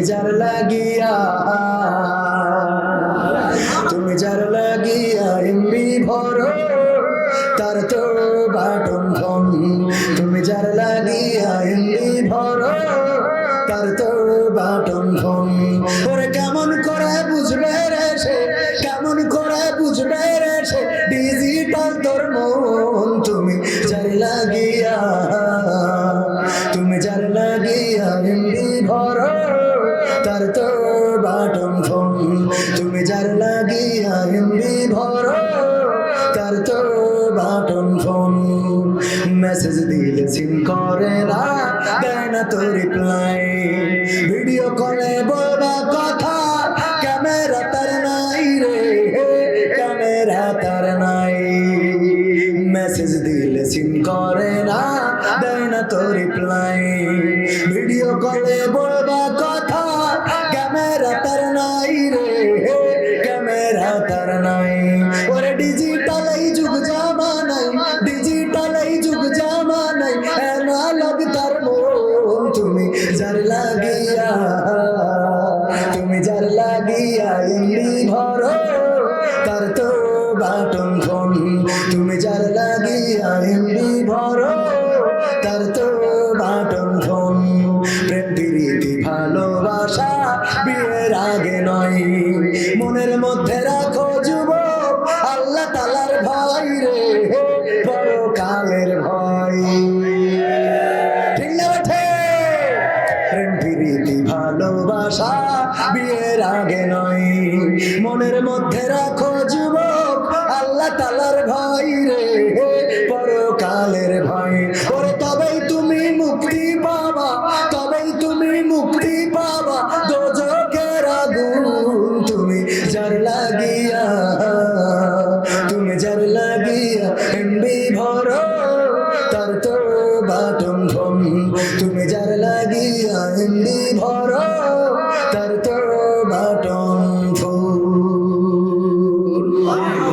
যার লাগিয়া, তুমি যার লাগিয়া এমবি ভরো, তার তো বাটন ফোন। তুমি যার লাগিয়া এমবি ভরো, তার তো বাটন ফোন। ওরে কেমন করে বুঝবে রে সে, কেমন করে বুঝবে রে সে, ডিজিটাল তোর মন। তুমি যার লাগিয়া বাটন ফোন। তুমি যার লাগিয়া এমবি ভরো, তার তো বাটন ফোন। মেসেজ দিলে সিম করে না, দেয় না তো রিপ্লাই ভিডিও কলে বলবা কথা, ক্যামেরা তার নাই রে ক্যামেরা তার নাই। মেসেজ দিলে সিম করে না, দেয় না তো রিপ্লাই ভিডিও কলে বলবা নাই রে ক্যামেরা তার নাই। ওরে ডিজিটাল এই যুগ জামানাই ডিজিটাল এই যুগ জামানাই অ্যানালগ তার মন তুমি যার লাগিয়া, তুমি যার লাগিয়া এমনি ভরো, তার তো বাটন ফোন। তুমি যার লাগিয়া এমনি ভরো, তার তো বাটন ফোন। প্রেম প্রীতি আগে নয় মনের মধ্যে রাখো যুব আল্লাহ তালার ভয় রে কালের ভয় ঠিক না ভালোবাসা বিয়ের আগে নয়। মনের মধ্যে রাখো লাগিয়া, তুমি যার লাগিয়া এমবি ভর, তার তো বাটম ভম তুমি যার লাগিয়া এমবি ভরো